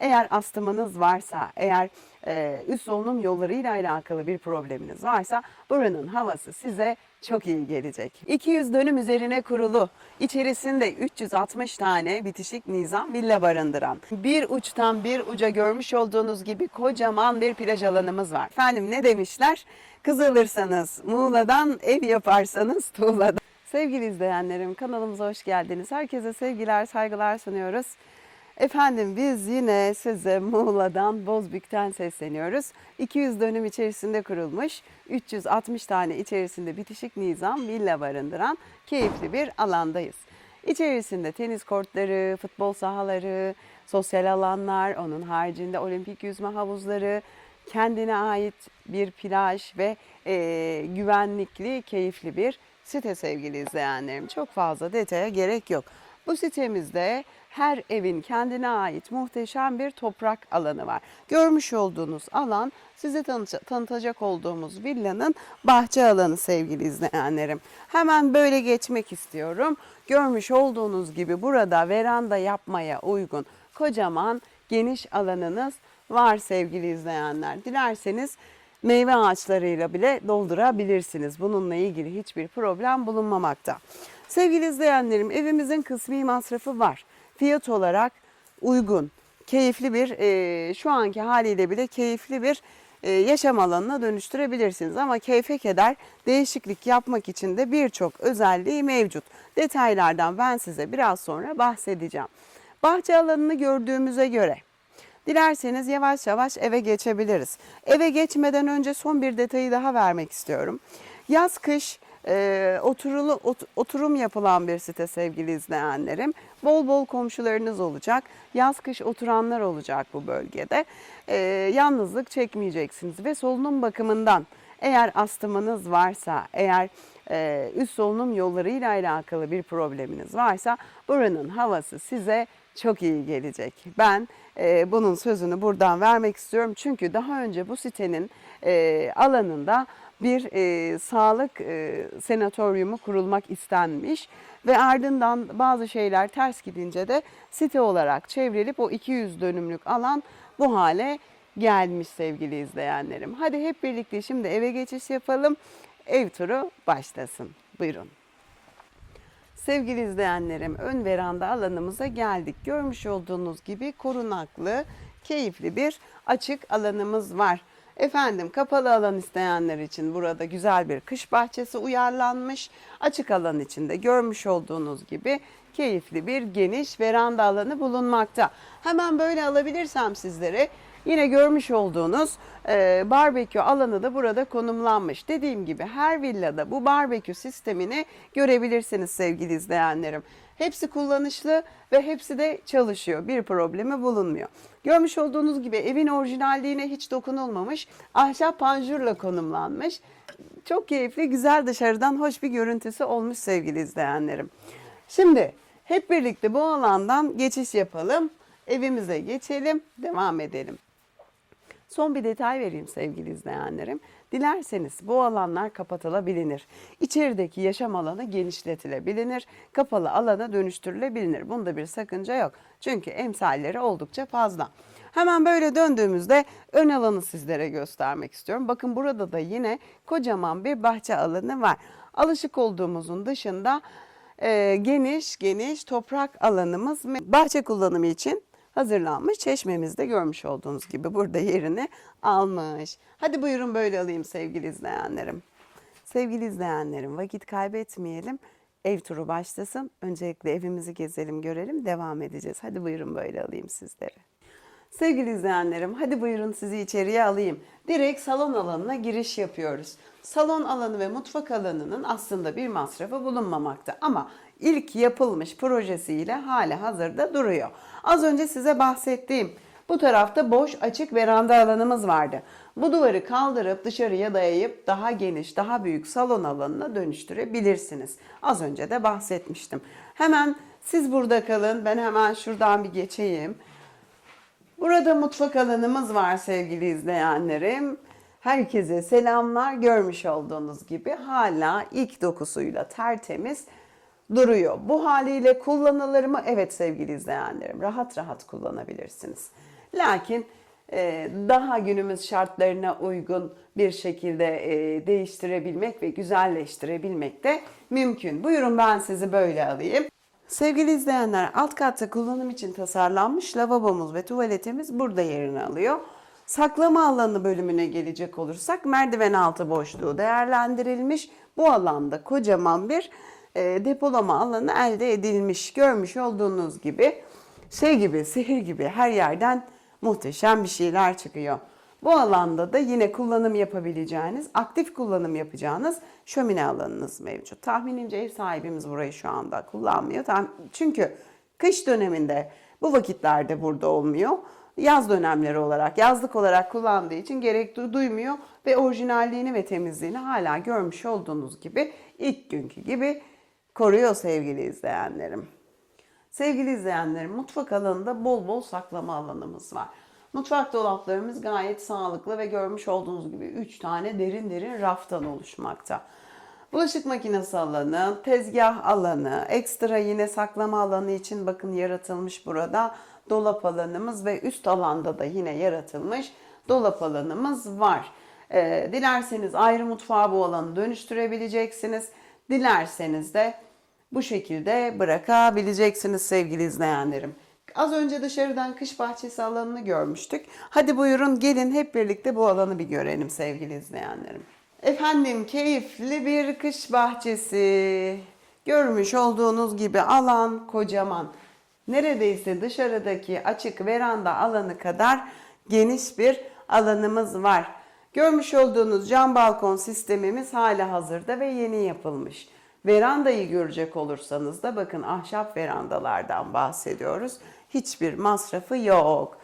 Eğer astımınız varsa, eğer e, üst solunum yollarıyla alakalı bir probleminiz varsa buranın havası size çok iyi gelecek. 200 dönüm üzerine kurulu, içerisinde 360 tane bitişik nizam villa barındıran, bir uçtan bir uca görmüş olduğunuz gibi kocaman bir plaj alanımız var. Efendim ne demişler? Kız alırsanız Muğla'dan, ev yaparsanız tuğladan. Sevgili izleyenlerim kanalımıza hoş geldiniz. Herkese sevgiler, saygılar sunuyoruz. Efendim biz yine size Muğla'dan Bozbük'ten sesleniyoruz. 200 dönüm içerisinde kurulmuş, 360 tane içerisinde bitişik nizam villa barındıran keyifli bir alandayız. İçerisinde tenis kortları, futbol sahaları, sosyal alanlar, onun haricinde olimpik yüzme havuzları, kendine ait bir plaj ve e, güvenlikli, keyifli bir site sevgili izleyenlerim. Çok fazla detaya gerek yok. Bu sitemizde her evin kendine ait muhteşem bir toprak alanı var. Görmüş olduğunuz alan size tanıtacak olduğumuz villanın bahçe alanı sevgili izleyenlerim. Hemen böyle geçmek istiyorum. Görmüş olduğunuz gibi burada veranda yapmaya uygun kocaman geniş alanınız var sevgili izleyenler. Dilerseniz meyve ağaçlarıyla bile doldurabilirsiniz. Bununla ilgili hiçbir problem bulunmamakta. Sevgili izleyenlerim evimizin kısmi masrafı var. Fiyat olarak uygun, keyifli bir e, şu anki haliyle bile keyifli bir e, yaşam alanına dönüştürebilirsiniz. Ama keyfe keder değişiklik yapmak için de birçok özelliği mevcut. Detaylardan ben size biraz sonra bahsedeceğim. Bahçe alanını gördüğümüze göre Dilerseniz yavaş yavaş eve geçebiliriz. Eve geçmeden önce son bir detayı daha vermek istiyorum. Yaz kış e, oturulu, ot- oturum yapılan bir site sevgili izleyenlerim. Bol bol komşularınız olacak. Yaz kış oturanlar olacak bu bölgede. E, yalnızlık çekmeyeceksiniz ve solunum bakımından eğer astımınız varsa, eğer e, üst solunum yollarıyla alakalı bir probleminiz varsa buranın havası size çok iyi gelecek. Ben e, bunun sözünü buradan vermek istiyorum. Çünkü daha önce bu sitenin e, alanında bir e, sağlık e, senatoryumu kurulmak istenmiş ve ardından bazı şeyler ters gidince de site olarak çevrilip o 200 dönümlük alan bu hale gelmiş sevgili izleyenlerim. Hadi hep birlikte şimdi eve geçiş yapalım. Ev turu başlasın. Buyurun. Sevgili izleyenlerim, ön veranda alanımıza geldik. Görmüş olduğunuz gibi korunaklı, keyifli bir açık alanımız var. Efendim kapalı alan isteyenler için burada güzel bir kış bahçesi uyarlanmış. Açık alan içinde görmüş olduğunuz gibi keyifli bir geniş veranda alanı bulunmakta. Hemen böyle alabilirsem sizlere Yine görmüş olduğunuz e, barbekü alanı da burada konumlanmış. Dediğim gibi her villada bu barbekü sistemini görebilirsiniz sevgili izleyenlerim. Hepsi kullanışlı ve hepsi de çalışıyor. Bir problemi bulunmuyor. Görmüş olduğunuz gibi evin orijinalliğine hiç dokunulmamış. Ahşap panjurla konumlanmış. Çok keyifli, güzel dışarıdan hoş bir görüntüsü olmuş sevgili izleyenlerim. Şimdi hep birlikte bu alandan geçiş yapalım. Evimize geçelim, devam edelim. Son bir detay vereyim sevgili izleyenlerim. Dilerseniz bu alanlar kapatılabilir. İçerideki yaşam alanı genişletilebilir. Kapalı alana dönüştürülebilir. Bunda bir sakınca yok. Çünkü emsalleri oldukça fazla. Hemen böyle döndüğümüzde ön alanı sizlere göstermek istiyorum. Bakın burada da yine kocaman bir bahçe alanı var. Alışık olduğumuzun dışında e, geniş geniş toprak alanımız bahçe kullanımı için hazırlanmış. Çeşmemizde görmüş olduğunuz gibi burada yerini almış. Hadi buyurun böyle alayım sevgili izleyenlerim. Sevgili izleyenlerim vakit kaybetmeyelim. Ev turu başlasın. Öncelikle evimizi gezelim, görelim, devam edeceğiz. Hadi buyurun böyle alayım sizleri. Sevgili izleyenlerim, hadi buyurun sizi içeriye alayım. Direkt salon alanına giriş yapıyoruz. Salon alanı ve mutfak alanının aslında bir masrafı bulunmamakta ama ilk yapılmış projesiyle hala hazırda duruyor. Az önce size bahsettiğim bu tarafta boş açık veranda alanımız vardı. Bu duvarı kaldırıp dışarıya dayayıp daha geniş, daha büyük salon alanına dönüştürebilirsiniz. Az önce de bahsetmiştim. Hemen siz burada kalın. Ben hemen şuradan bir geçeyim. Burada mutfak alanımız var sevgili izleyenlerim. Herkese selamlar. Görmüş olduğunuz gibi hala ilk dokusuyla tertemiz duruyor. Bu haliyle kullanılır mı? Evet sevgili izleyenlerim. Rahat rahat kullanabilirsiniz. Lakin e, daha günümüz şartlarına uygun bir şekilde e, değiştirebilmek ve güzelleştirebilmek de mümkün. Buyurun ben sizi böyle alayım. Sevgili izleyenler alt katta kullanım için tasarlanmış lavabomuz ve tuvaletimiz burada yerini alıyor. Saklama alanı bölümüne gelecek olursak merdiven altı boşluğu değerlendirilmiş. Bu alanda kocaman bir e, depolama alanı elde edilmiş. Görmüş olduğunuz gibi şey gibi sihir gibi her yerden muhteşem bir şeyler çıkıyor. Bu alanda da yine kullanım yapabileceğiniz, aktif kullanım yapacağınız şömine alanınız mevcut. Tahminimce ev sahibimiz burayı şu anda kullanmıyor. Çünkü kış döneminde bu vakitlerde burada olmuyor. Yaz dönemleri olarak, yazlık olarak kullandığı için gerek du- duymuyor ve orijinalliğini ve temizliğini hala görmüş olduğunuz gibi ilk günkü gibi koruyor sevgili izleyenlerim. Sevgili izleyenlerim, mutfak alanında bol bol saklama alanımız var. Mutfak dolaplarımız gayet sağlıklı ve görmüş olduğunuz gibi 3 tane derin derin raftan oluşmakta. Bulaşık makinesi alanı, tezgah alanı, ekstra yine saklama alanı için bakın yaratılmış burada dolap alanımız ve üst alanda da yine yaratılmış dolap alanımız var. Ee, dilerseniz ayrı mutfağa bu alanı dönüştürebileceksiniz. Dilerseniz de bu şekilde bırakabileceksiniz sevgili izleyenlerim. Az önce dışarıdan kış bahçesi alanını görmüştük. Hadi buyurun gelin hep birlikte bu alanı bir görelim sevgili izleyenlerim. Efendim keyifli bir kış bahçesi. Görmüş olduğunuz gibi alan kocaman. Neredeyse dışarıdaki açık veranda alanı kadar geniş bir alanımız var. Görmüş olduğunuz cam balkon sistemimiz hala hazırda ve yeni yapılmış. Verandayı görecek olursanız da bakın ahşap verandalardan bahsediyoruz. Hiçbir masrafı yok.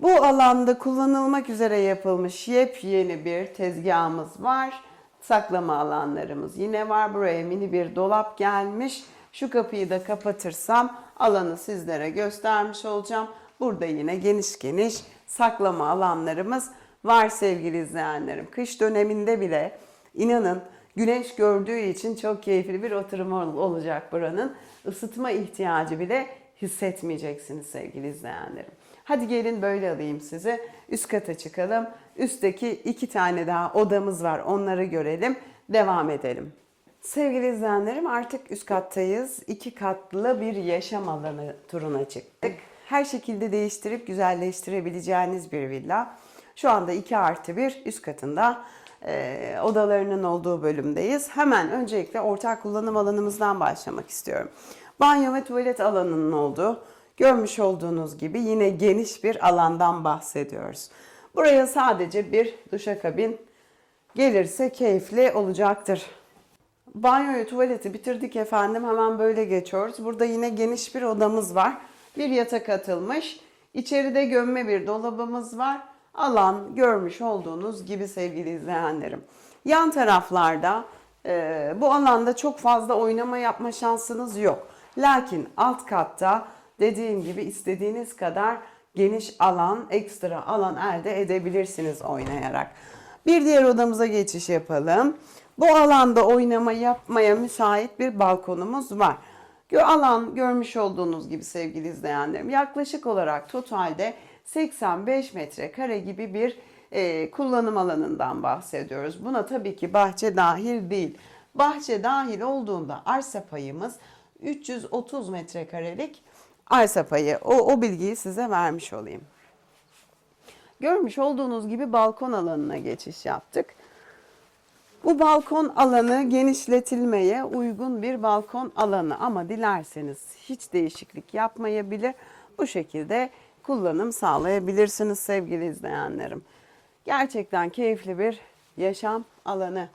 Bu alanda kullanılmak üzere yapılmış yepyeni bir tezgahımız var. Saklama alanlarımız yine var. Buraya mini bir dolap gelmiş. Şu kapıyı da kapatırsam alanı sizlere göstermiş olacağım. Burada yine geniş geniş saklama alanlarımız var sevgili izleyenlerim. Kış döneminde bile inanın güneş gördüğü için çok keyifli bir oturum ol- olacak buranın. Isıtma ihtiyacı bile hissetmeyeceksiniz sevgili izleyenlerim. Hadi gelin böyle alayım sizi. Üst kata çıkalım. Üstteki iki tane daha odamız var. Onları görelim. Devam edelim. Sevgili izleyenlerim artık üst kattayız. İki katlı bir yaşam alanı turuna çıktık. Her şekilde değiştirip güzelleştirebileceğiniz bir villa. Şu anda 2 artı 1 üst katında e, odalarının olduğu bölümdeyiz. Hemen öncelikle ortak kullanım alanımızdan başlamak istiyorum. Banyo ve tuvalet alanının olduğu, görmüş olduğunuz gibi yine geniş bir alandan bahsediyoruz. Buraya sadece bir duşakabin gelirse keyifli olacaktır. Banyoyu, tuvaleti bitirdik efendim. Hemen böyle geçiyoruz. Burada yine geniş bir odamız var. Bir yatak atılmış. İçeride gömme bir dolabımız var. Alan görmüş olduğunuz gibi sevgili izleyenlerim. Yan taraflarda e, bu alanda çok fazla oynama yapma şansınız yok. Lakin alt katta dediğim gibi istediğiniz kadar geniş alan, ekstra alan elde edebilirsiniz oynayarak. Bir diğer odamıza geçiş yapalım. Bu alanda oynama yapmaya müsait bir balkonumuz var. Alan görmüş olduğunuz gibi sevgili izleyenlerim yaklaşık olarak totalde 85 metrekare gibi bir e, kullanım alanından bahsediyoruz. Buna tabii ki bahçe dahil değil. Bahçe dahil olduğunda arsa payımız 330 metrekarelik arsa payı. O, o bilgiyi size vermiş olayım. Görmüş olduğunuz gibi balkon alanına geçiş yaptık. Bu balkon alanı genişletilmeye uygun bir balkon alanı ama dilerseniz hiç değişiklik yapmayabilir. Bu şekilde kullanım sağlayabilirsiniz sevgili izleyenlerim. Gerçekten keyifli bir yaşam alanı.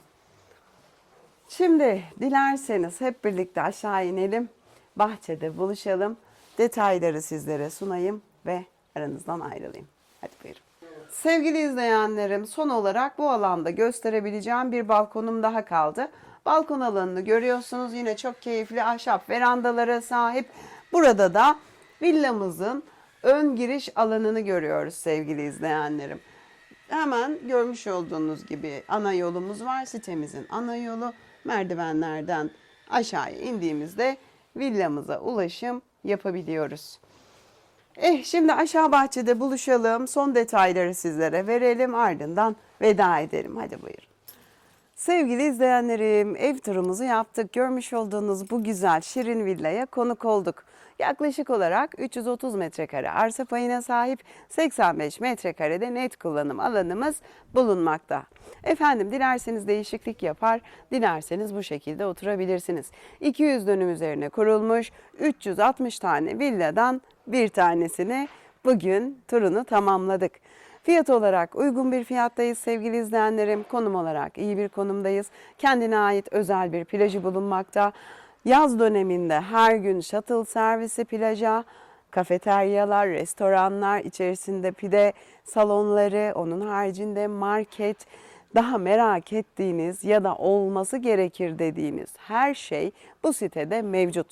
Şimdi dilerseniz hep birlikte aşağı inelim. Bahçede buluşalım. Detayları sizlere sunayım ve aranızdan ayrılayım. Hadi buyurun. Sevgili izleyenlerim son olarak bu alanda gösterebileceğim bir balkonum daha kaldı. Balkon alanını görüyorsunuz yine çok keyifli ahşap verandalara sahip. Burada da villamızın ön giriş alanını görüyoruz sevgili izleyenlerim. Hemen görmüş olduğunuz gibi ana yolumuz var. Sitemizin ana yolu merdivenlerden aşağıya indiğimizde villamıza ulaşım yapabiliyoruz. Eh şimdi aşağı bahçede buluşalım. Son detayları sizlere verelim ardından veda edelim. Hadi buyurun. Sevgili izleyenlerim, ev turumuzu yaptık. Görmüş olduğunuz bu güzel şirin villaya konuk olduk. Yaklaşık olarak 330 metrekare arsa payına sahip 85 metrekarede net kullanım alanımız bulunmakta. Efendim dilerseniz değişiklik yapar, dilerseniz bu şekilde oturabilirsiniz. 200 dönüm üzerine kurulmuş 360 tane villadan bir tanesini bugün turunu tamamladık. Fiyat olarak uygun bir fiyattayız sevgili izleyenlerim. Konum olarak iyi bir konumdayız. Kendine ait özel bir plajı bulunmakta. Yaz döneminde her gün shuttle servisi plaja, kafeteryalar, restoranlar, içerisinde pide salonları, onun haricinde market, daha merak ettiğiniz ya da olması gerekir dediğiniz her şey bu sitede mevcut.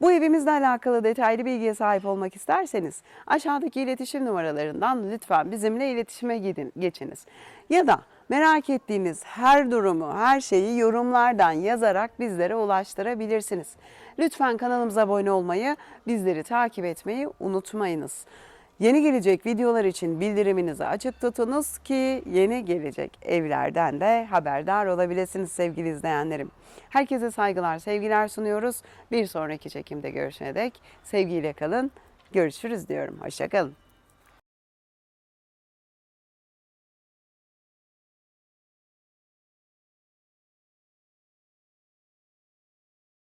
Bu evimizle alakalı detaylı bilgiye sahip olmak isterseniz aşağıdaki iletişim numaralarından lütfen bizimle iletişime gidin, geçiniz. Ya da merak ettiğiniz her durumu, her şeyi yorumlardan yazarak bizlere ulaştırabilirsiniz. Lütfen kanalımıza abone olmayı, bizleri takip etmeyi unutmayınız. Yeni gelecek videolar için bildiriminizi açık tutunuz ki yeni gelecek evlerden de haberdar olabilirsiniz sevgili izleyenlerim. Herkese saygılar, sevgiler sunuyoruz. Bir sonraki çekimde görüşene dek sevgiyle kalın. Görüşürüz diyorum. Hoşçakalın.